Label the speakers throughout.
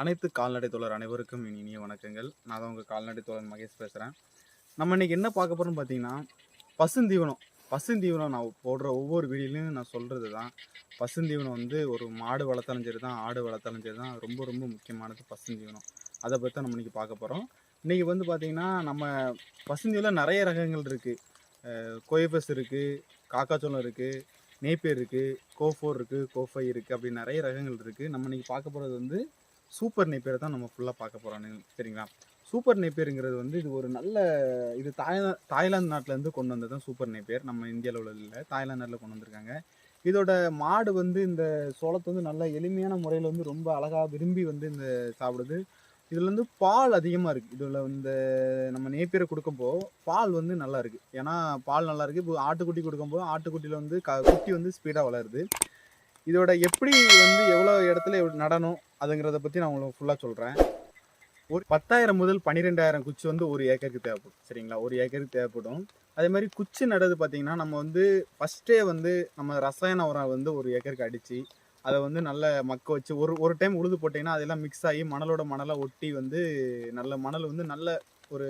Speaker 1: அனைத்து கால்நடை தோழர் அனைவருக்கும் இனி இனிய வணக்கங்கள். நான் தான் உங்கள் கால்நடை தோழர் மகேஷ் பேசுகிறேன் நம்ம இன்னைக்கு என்ன பார்க்க போகிறோம்னு பார்த்தீங்கன்னா பசுந்தீவனம். பசுந்தீவனம் நான் போடுற ஒவ்வொரு வீடியோலையும் நான் சொல்கிறது தான் பசுந்தீவனம் வந்து ஒரு மாடு வளர்த்தாலும் சரி தான் ஆடு வளர்த்தாலும் சரி தான். ரொம்ப ரொம்ப முக்கியமானது பசுந்தீவனம். அதை பற்றி தான் நம்ம இன்றைக்கி பார்க்க போகிறோம் இன்றைக்கி வந்து பார்த்திங்கன்னா நம்ம பசுந்தீவனம் நிறைய ரகங்கள் இருக்குது கோயபஸ் இருக்குது காக்காச்சோளம் இருக்குது நேப்பேர் இருக்குது கோஃபோர் இருக்குது கோஃபை இருக்குது அப்படி நிறைய ரகங்கள் இருக்குது நம்ம இன்றைக்கி பார்க்க போகிறது வந்து சூப்பர் நெய்ப்பேரை தான் நம்ம ஃபுல்லாக பார்க்க போகிறோம் சரிங்களா சூப்பர் நெய்ப்பேருங்கிறது வந்து இது ஒரு நல்ல இது தாய்லா தாய்லாந்து நாட்டிலேருந்து கொண்டு வந்தது தான் சூப்பர் நெய்ப்பேர் நம்ம இந்தியாவில் உள்ள இல்லை. தாய்லாந்து நாட்டில் கொண்டு வந்திருக்காங்க. இதோட மாடு வந்து இந்த சோளத்தை வந்து நல்ல எளிமையான முறையில் வந்து ரொம்ப அழகாக விரும்பி வந்து இந்த சாப்பிடுது. இதில் வந்து பால் அதிகமாக இருக்குது இதில் இந்த நம்ம நேப்பியரை கொடுக்கும்போது பால் வந்து நல்லா இருக்குது ஏன்னா பால் நல்லா இருக்குது இப்போ ஆட்டுக்குட்டி கொடுக்கும்போது ஆட்டுக்குட்டியில் வந்து க குட்டி வந்து ஸ்பீடாக வளருது. இதோட எப்படி வந்து எவ்வளோ இடத்துல நடணும் அதுங்கிறத பற்றி நான் உங்களுக்கு ஃபுல்லாக சொல்கிறேன் ஒரு பத்தாயிரம் முதல் பன்னிரெண்டாயிரம் குச்சி வந்து ஒரு ஏக்கருக்கு தேவைப்படும் சரிங்களா? ஒரு ஏக்கருக்கு தேவைப்படும். அதே மாதிரி குச்சி நடுறது பார்த்திங்கன்னா நம்ம வந்து ஃபஸ்ட்டே வந்து நம்ம ரசாயன உரம் வந்து ஒரு ஏக்கருக்கு அடித்து அதை வந்து நல்ல மக்க வச்சு ஒரு ஒரு டைம் உழுது போட்டிங்கன்னா அதெல்லாம் மிக்ஸ் ஆகி மணலோட மணலாக ஒட்டி வந்து நல்ல மணல் வந்து நல்ல ஒரு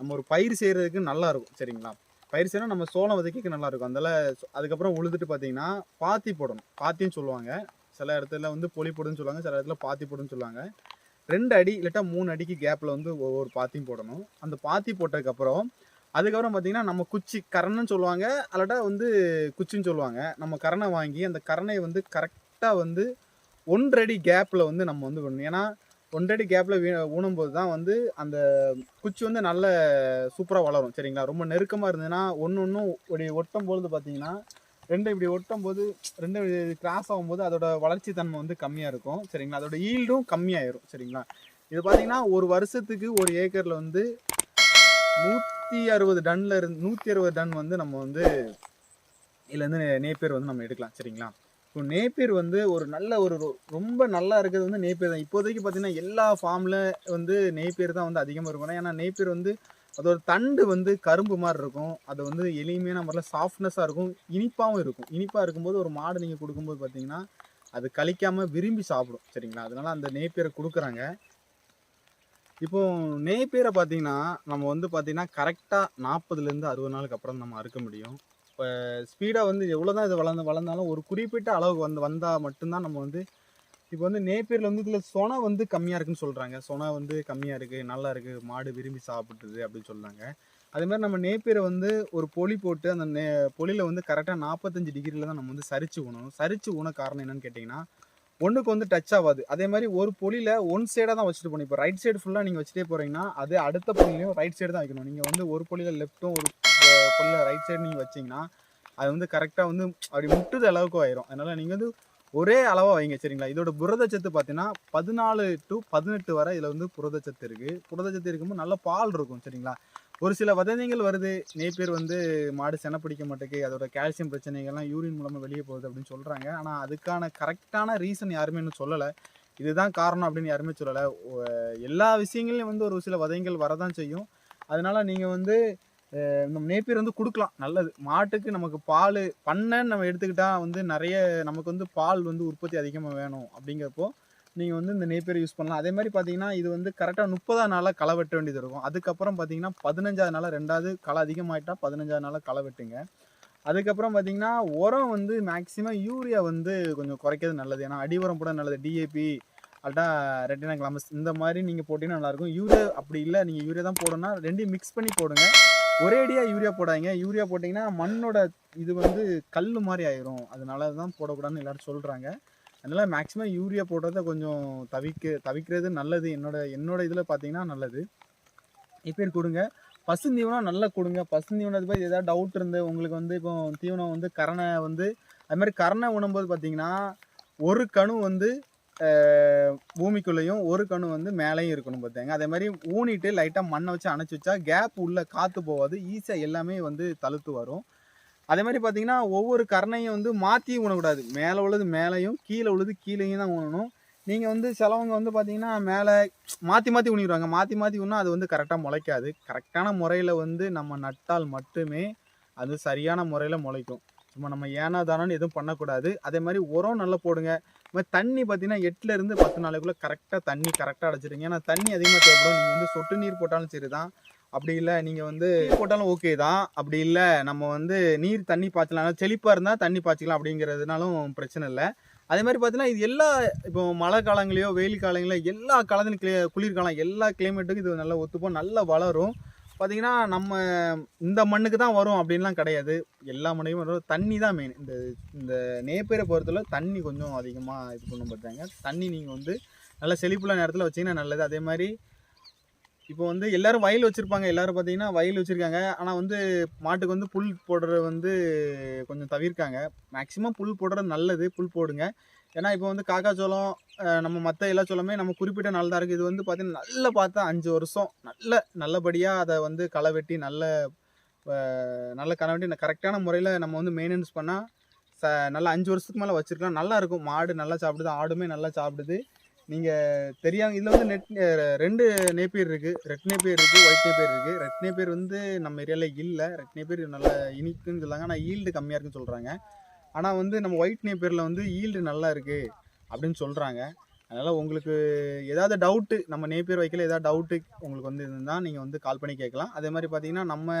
Speaker 1: நம்ம ஒரு பயிர் செய்கிறதுக்கு நல்லாயிருக்கும் சரிங்களா? பயிர் செய்யணும் நம்ம சோளம் விதைக்க நல்லாயிருக்கும். அதில் அதுக்கப்புறம் உழுதுட்டு பார்த்தீங்கன்னா பாத்தி போடணும். பாத்தின்னு சொல்லுவாங்க. சில இடத்துல வந்து பொலி போடுன்னு சொல்லுவாங்க. சில இடத்துல பாத்தி போடுன்னு சொல்லுவாங்க. ரெண்டு அடி இல்லாட்டா மூணு அடிக்கு கேப்பில் வந்து ஒவ்வொரு பாத்தியும் போடணும். அந்த பாத்தி போட்டதுக்கப்புறம் அதுக்கப்புறம் பார்த்தீங்கன்னா நம்ம குச்சி கரணைன்னு சொல்லுவாங்க. அல்லாட்டா வந்து குச்சின்னு சொல்லுவாங்க. நம்ம கரணை வாங்கி அந்த கரணையை வந்து கரெக்டாக வந்து ஒன்றடி கேப்பில் வந்து நம்ம வந்து பண்ணணும் ஏன்னா ஒன்றடி கேப்பில் வீ ஊனும்போது தான் வந்து அந்த குச்சி வந்து நல்ல சூப்பராக வளரும் சரிங்களா? ரொம்ப நெருக்கமாக இருந்ததுன்னா ஒன்று ஒன்றும் இப்படி ஒட்டும் பொழுது பார்த்தீங்கன்னா ரெண்டு இப்படி ஒட்டும் போது ரெண்டு கிராஸ் ஆகும்போது அதோட வளர்ச்சி தன்மை வந்து கம்மியாக இருக்கும் சரிங்களா? அதோட ஈல்டும் கம்மியாயிரும் சரிங்களா? இது பார்த்தீங்கன்னா ஒரு வருஷத்துக்கு ஒரு ஏக்கரில் வந்து நூற்றி அறுபது டன்னில் இருந்து நூற்றி அறுபது டன் வந்து நம்ம வந்து இதுலேருந்து நேப்பேர் வந்து நம்ம எடுக்கலாம் சரிங்களா? இப்போ நேப்பியர் வந்து ஒரு நல்ல ஒரு ரொம்ப நல்லா இருக்கிறது வந்து நேப்பியர் தான். இப்போதைக்கு பார்த்தீங்கன்னா எல்லா ஃபார்மில் வந்து நேப்பியர் தான் வந்து அதிகமாக இருக்கும். ஏன்னா நேப்பியர் வந்து அதோட தண்டு வந்து கரும்பு மாதிரி இருக்கும். அது வந்து எளிமையான முறையில் சாஃப்ட்னஸாக இருக்கும். இனிப்பாகவும் இருக்கும். இனிப்பாக இருக்கும்போது ஒரு மாடு நீங்கள் கொடுக்கும்போது பார்த்தீங்கன்னா அது கழிக்காமல் விரும்பி சாப்பிடும். சரிங்களா? அதனால் அந்த நேப்பியரை கொடுக்குறாங்க. இப்போ நெய்ப்பேரை பார்த்தீங்கன்னா நம்ம வந்து பார்த்தீங்கன்னா கரெக்டாக நாற்பதுலேருந்து அறுபது நாளுக்கு அப்புறம் நம்ம அறுக்க முடியும். இப்போ ஸ்பீடாக வந்து எவ்வளோ தான் இது வளர்ந்து வளர்ந்தாலும் ஒரு குறிப்பிட்ட அளவுக்கு வந்து வந்தால் மட்டும்தான் நம்ம வந்து இப்போ வந்து நேப்பியரில் வந்து இதில் சொனை வந்து கம்மியாக இருக்குன்னு சொல்கிறாங்க சொனை வந்து கம்மியாக இருக்குது நல்லா இருக்குது மாடு விரும்பி சாப்பிட்டுது அப்படின்னு சொல்கிறாங்க அதே மாதிரி நம்ம நேப்பியரை வந்து ஒரு பொலி போட்டு அந்த நே பொலியில் வந்து கரெக்டாக நாற்பத்தஞ்சு டிகிரியில் தான் நம்ம வந்து சரிச்சு ஊனணும். சரிச்சு ஊன காரணம் என்னென்னு கேட்டிங்கன்னா ஒன்றுக்கு வந்து டச் ஆகாது. அதே மாதிரி ஒரு பொலியில் ஒன் சைடாக தான் வச்சுட்டு போகணும். இப்போ ரைட் சைடு ஃபுல்லாக நீங்கள் வச்சுட்டே போகிறீங்கன்னா அது அடுத்த பொலிலையும் ரைட் சைடு தான் வைக்கணும். நீங்கள் வந்து ஒரு பொலியில் லெஃப்ட்டும் ஒரு பொலியில் ரைட் சைடு நீங்கள் வச்சிங்கன்னா அது வந்து கரெக்டாக வந்து அப்படி முட்டுது அளவுக்கு ஆயிரும். அதனால் நீங்கள் வந்து ஒரே அளவாக வைங்க சரிங்களா? இதோட புரதச்சத்து பார்த்தீங்கன்னா பதினாலு டு பதினெட்டு வரை இதில் வந்து புரதச்சத்து இருக்குது புரதச்சத்து இருக்கும்போது நல்ல பால் இருக்கும் சரிங்களா? ஒரு சில வதந்திகள் வருது. நேப்பியர் வந்து மாடு செனை பிடிக்க மாட்டேங்குது. அதோட கால்சியம் பிரச்சனைகள்லாம் யூரின் மூலமாக வெளியே போகுது அப்படின்னு சொல்கிறாங்க ஆனால் அதுக்கான கரெக்டான ரீசன் யாருமே இன்னும் சொல்லலை. இதுதான் காரணம் அப்படின்னு யாருமே சொல்லலை. எல்லா விஷயங்களையும் வந்து ஒரு சில வதங்கள் வரதான் செய்யும். அதனால் நீங்கள் வந்து நம்ம நேப்பியர் வந்து கொடுக்கலாம் நல்லது. மாட்டுக்கு நமக்கு பால் பண்ணைன்னு நம்ம எடுத்துக்கிட்டால் வந்து நிறைய நமக்கு வந்து பால் வந்து உற்பத்தி அதிகமாக வேணும் அப்படிங்கிறப்போ நீங்கள் வந்து இந்த நேப்பியர் யூஸ் பண்ணலாம். அதே மாதிரி பார்த்தீங்கன்னா இது வந்து கரெக்டாக முப்பதாம் நாளாக களை வெட்ட வேண்டியது இருக்கும். அதுக்கப்புறம் பார்த்தீங்கன்னா பதினஞ்சாவது நாளாக ரெண்டாவது களை அதிகமாகிட்டால் பதினஞ்சாவது நாளாக களை வெட்டுங்க. அதுக்கப்புறம் பார்த்தீங்கன்னா உரம் வந்து மேக்ஸிமம் யூரியா வந்து கொஞ்சம் குறைக்கிறது நல்லது. ஏன்னா அடி உரம் போட நல்லது. டிஏபி அல்ட்டா ரெட்டினா கிளாமஸ் இந்த மாதிரி நீங்கள் போட்டிங்கன்னா நல்லாயிருக்கும் யூரியா அப்படி இல்லை. நீங்கள் யூரியா தான் போடணும்னா ரெண்டையும் மிக்ஸ் பண்ணி போடுங்க. ஒரேடியாக யூரியா போடாதீங்க. யூரியா போட்டிங்கன்னா மண்ணோட இது வந்து கல் மாதிரி ஆயிரும். அதனால தான் போடக்கூடாதுன்னு எல்லாரும் சொல்கிறாங்க அதனால் மேக்ஸிமம் யூரியா போடுறத கொஞ்சம் தவிக்க தவிக்கிறது நல்லது. என்னோட என்னோட இதில் பார்த்தீங்கன்னா நல்லது. இப்போ கொடுங்க. பசுந்தீவனம் நல்லா கொடுங்க. பசுந்தீவனத்தை பற்றி ஏதாவது டவுட் இருந்து உங்களுக்கு வந்து இப்போ தீவனம் வந்து கரணை வந்து அது மாதிரி கரணை உணும்போது பார்த்தீங்கன்னா ஒரு கணு வந்து பூமிக்குள்ளேயும் ஒரு கணு வந்து மேலேயும் இருக்கணும் பார்த்தாங்க அதே மாதிரி ஊனிட்டு லைட்டாக மண்ணை வச்சு அணைச்சி வச்சா கேப் உள்ளே காற்று போகாது ஈஸியாக எல்லாமே வந்து தழுத்து வரும். அதே மாதிரி பார்த்தீங்கன்னா ஒவ்வொரு கரணையும் வந்து மாற்றி ஊனக்கூடாது. மேலே உள்ளது மேலேயும் கீழே உள்ளது கீழேயும் தான் ஊனணும். நீங்கள் வந்து சிலவங்க வந்து பார்த்தீங்கன்னா மேலே மாற்றி மாற்றி ஊனிடுவாங்க. மாற்றி மாற்றி ஊனா அது வந்து கரெக்டாக முளைக்காது. கரெக்டான முறையில் வந்து நம்ம நட்டால் மட்டுமே அது சரியான முறையில் முளைக்கும். சும்மா நம்ம ஏனா தானோன்னு எதுவும் பண்ணக்கூடாது. அதே மாதிரி உரம் நல்லா போடுங்க. தண்ணி பார்த்தீங்கன்னா எட்டுல இருந்து பத்து நாளைக்குள்ளே கரெக்டாக தண்ணி கரெக்டாக அடைச்சிருங்க. ஏன்னா தண்ணி அதிகமாக தேவைப்படும். நீங்கள் வந்து சொட்டு நீர் போட்டாலும் சரி தான் அப்படி இல்லை நீங்கள் வந்து போட்டாலும் ஓகே தான். அப்படி இல்லை நம்ம வந்து நீர் தண்ணி பாய்ச்சலாம். செழிப்பாக இருந்தால் தண்ணி பாய்ச்சிக்கலாம் அப்படிங்கிறதுனாலும் பிரச்சனை இல்லை. அதே மாதிரி பார்த்தீங்கன்னா இது எல்லா இப்போ மழை காலங்களையோ வெயில் காலங்களையோ எல்லா காலத்துலையும் கிளி குளிர்காலம் எல்லா கிளைமேட்டுக்கும் இது நல்லா ஒத்துப்போம். நல்லா வளரும். பார்த்தீங்கன்னா நம்ம இந்த மண்ணுக்கு தான் வரும் அப்படின்லாம் கிடையாது. எல்லா மண்ணுக்கும் வரும். தண்ணி தான் மெயின் இந்த இந்த நேப்பேரை பொறுத்தவரை தண்ணி கொஞ்சம் அதிகமாக இது பண்ண பார்த்தாங்க தண்ணி நீங்கள் வந்து நல்லா செழிப்புள்ள நேரத்தில் வச்சிங்கன்னா நல்லது. அதே மாதிரி இப்போ வந்து எல்லோரும் வயல் வச்சுருப்பாங்க. எல்லோரும் பார்த்தீங்கன்னா வயல் வச்சுருக்காங்க. ஆனால் வந்து மாட்டுக்கு வந்து புல் போடுறது வந்து கொஞ்சம் தவிர்க்காங்க. மேக்ஸிமம் புல் போடுறது நல்லது. புல் போடுங்க. ஏன்னா இப்போ வந்து காக்காச்சோளம் நம்ம மற்ற எல்லா சோளமே நம்ம குறிப்பிட்ட நாள் தான் இருக்குது இது வந்து பார்த்தீங்கன்னா நல்லா பார்த்தா அஞ்சு வருஷம் நல்ல நல்லபடியாக அதை வந்து களை வெட்டி நல்ல நல்ல களை வெட்டி கரெக்டான முறையில் நம்ம வந்து மெயின்டெனன்ஸ் பண்ணால் ச நல்லா அஞ்சு வருஷத்துக்கு மேலே வச்சுருக்கலாம். நல்லா இருக்கும். மாடு நல்லா சாப்பிடுது. ஆடுமே நல்லா சாப்பிடுது. நீங்கள் தெரியாம இதில் வந்து நெட் ரெண்டு நேப்பியர் இருக்குது ரெட் நேப்பியர் இருக்குது ஒயிட் நேப்பியர் இருக்குது ரெட் நேப்பியர் வந்து நம்ம ஏரியாவில் இல்லை. ரெட் நேப்பியர் நல்லா இனிக்குன்னு சொல்கிறாங்க ஆனால் ஈல்டு கம்மியாக இருக்குன்னு சொல்கிறாங்க ஆனால் வந்து நம்ம ஒயிட் நேப்பியரில் வந்து ஈல்டு நல்லா இருக்குது அப்படின்னு சொல்கிறாங்க அதனால் உங்களுக்கு ஏதாவது டவுட்டு நம்ம நேப்பியர் வைக்கல ஏதாவது டவுட்டு உங்களுக்கு வந்து இருந்தால் நீங்கள் வந்து கால் பண்ணி கேட்கலாம். அதே மாதிரி பார்த்தீங்கன்னா நம்ம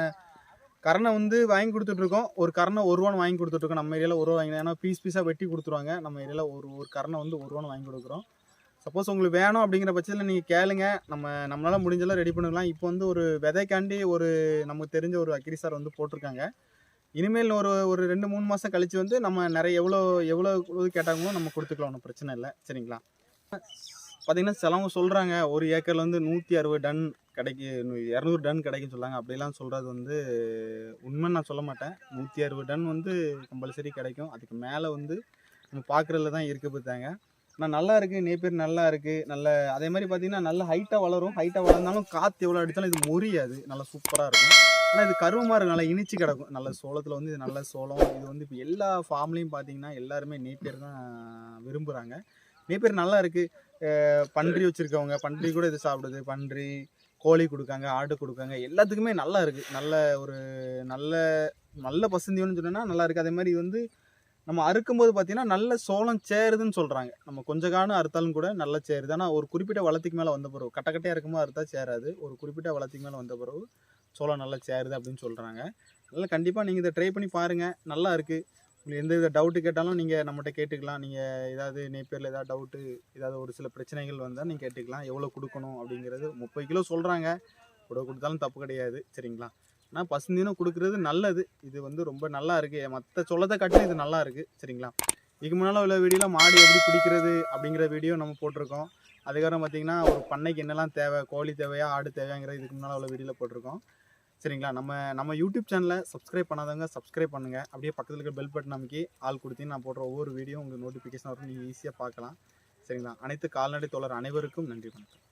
Speaker 1: கரணை வந்து வாங்கி கொடுத்துட்ருக்கோம் ஒரு கரணை ஒரு ரூபான்னு வாங்கி கொடுத்துட்ருக்கோம் நம்ம ஏரியாவில் ஒரு ரூபா வாங்கி ஏன்னா பீஸ் பீஸாக வெட்டி கொடுத்துருவாங்க. நம்ம ஏரியாவில் ஒரு ஒரு கரணை வந்து ஒரு ரூபான்னு வாங்கி கொடுக்குறோம். சப்போஸ் உங்களுக்கு வேணும் அப்படிங்கிற பட்சத்தில் நீங்கள் கேளுங்க. நம்ம நம்மளால் முடிஞ்செல்லாம் ரெடி பண்ணிக்கலாம். இப்போ வந்து ஒரு விதைக்காண்டி ஒரு நமக்கு தெரிஞ்ச ஒரு அக்ரி சார் வந்து போட்டிருக்காங்க. இனிமேல் ஒரு ஒரு ரெண்டு மூணு மாதம் கழித்து வந்து நம்ம நிறைய எவ்வளோ எவ்வளோ கேட்டாங்களோ நம்ம கொடுத்துக்கலாம் ஒன்றும் பிரச்சனை இல்லை. சரிங்களா? பார்த்தீங்கன்னா சிலவங்க சொல்கிறாங்க ஒரு ஏக்கரில் வந்து நூற்றி அறுபது டன் கிடைக்கு இரநூறு டன் கிடைக்குன்னு சொல்கிறாங்க அப்படிலாம் சொல்கிறது வந்து உண்மை நான் சொல்ல மாட்டேன். நூற்றி அறுபது டன் வந்து கம்பல்சரி கிடைக்கும். அதுக்கு மேலே வந்து நம்ம பார்க்குறதுல தான் இருக்க பார்த்தாங்க. ஆனால் நல்லா இருக்குது நேப்பியர் நல்லா இருக்குது நல்ல அதே மாதிரி பார்த்தீங்கன்னா நல்ல ஹைட்டாக வளரும். ஹைட்டாக வளர்ந்தாலும் காற்று எவ்வளோ அடித்தாலும் இது முறியாது நல்லா சூப்பராக இருக்கும். ஆனால் இது கருவமாக இருக்கும் நல்லா இனிச்சு கிடக்கும். நல்ல சோளத்தில் வந்து இது நல்ல சோளம். இது வந்து இப்போ எல்லா ஃபார்ம்லேயும் பார்த்தீங்கன்னா எல்லாருமே நேப்பியர் தான் விரும்புகிறாங்க நேப்பியர் நல்லா இருக்குது பன்றி வச்சுருக்கவங்க பன்றி கூட இது சாப்பிடுது. பன்றி கோழி கொடுக்காங்க ஆடு கொடுக்காங்க. எல்லாத்துக்குமே நல்லா இருக்குது நல்ல ஒரு நல்ல நல்ல பசந்தியோன்னு சொன்னோன்னா நல்லா இருக்குது அதே மாதிரி இது வந்து நம்ம அறுக்கும்போது பார்த்தீங்கன்னா நல்ல சோளம் சேருதுன்னு சொல்கிறாங்க நம்ம கொஞ்ச காலம் அறுத்தாலும் கூட நல்ல சேருது. ஆனால் ஒரு குறிப்பிட்ட வளத்துக்கு மேலே வந்த பிறகு கட்டக்கட்டையாக இருக்கும்போது சேராது. ஒரு குறிப்பிட்ட வளத்துக்கு மேலே வந்த பிறகு சோளம் நல்லா சேருது அப்படின்னு சொல்கிறாங்க அதனால் கண்டிப்பாக நீங்கள் இதை ட்ரை பண்ணி பாருங்கள் நல்லா இருக்குது உங்களுக்கு எந்த வித டவுட்டு கேட்டாலும் நீங்கள் நம்மகிட்ட கேட்டுக்கலாம். நீங்கள் ஏதாவது நேப்பேரில் ஏதாவது டவுட்டு ஏதாவது ஒரு சில பிரச்சனைகள் வந்தால் நீங்கள் கேட்டுக்கலாம். எவ்வளோ கொடுக்கணும் அப்படிங்கிறது முப்பது கிலோ சொல்கிறாங்க கூட கொடுத்தாலும் தப்பு கிடையாது. சரிங்களா? ஆனால் பசுந்தீனம் கொடுக்குறது நல்லது. இது வந்து ரொம்ப நல்லா இருக்குது மற்ற சொல்லத்தை காட்டிலும் இது நல்லா இருக்குது சரிங்களா? இதுக்கு முன்னால் உள்ள வீடியோவில் மாடு எப்படி பிடிக்கிறது அப்படிங்கிற வீடியோ நம்ம போட்டிருக்கோம். அதுக்கப்புறம் பார்த்தீங்கன்னா ஒரு பண்ணைக்கு என்னெல்லாம் தேவை கோழி தேவையா ஆடு தேவையாங்கிற இதுக்கு முன்னால் உள்ள வீடியோவில் போட்டிருக்கோம். சரிங்களா? நம்ம நம்ம யூடியூப் சேனலை சப்ஸ்கிரைப் பண்ணாதவங்க சப்ஸ்கிரைப் பண்ணுங்கள் அப்படியே பக்கத்தில் இருக்கிற பெல் பட்டன் நமக்கு ஆள் கொடுத்து நான் போடுற ஒவ்வொரு வீடியோ உங்களுக்கு நோட்டிஃபிகேஷன் வரும். நீங்கள் ஈஸியாக பார்க்கலாம். சரிங்களா? அனைத்து கால்நடை தோழர் அனைவருக்கும் நன்றி வணக்கம்.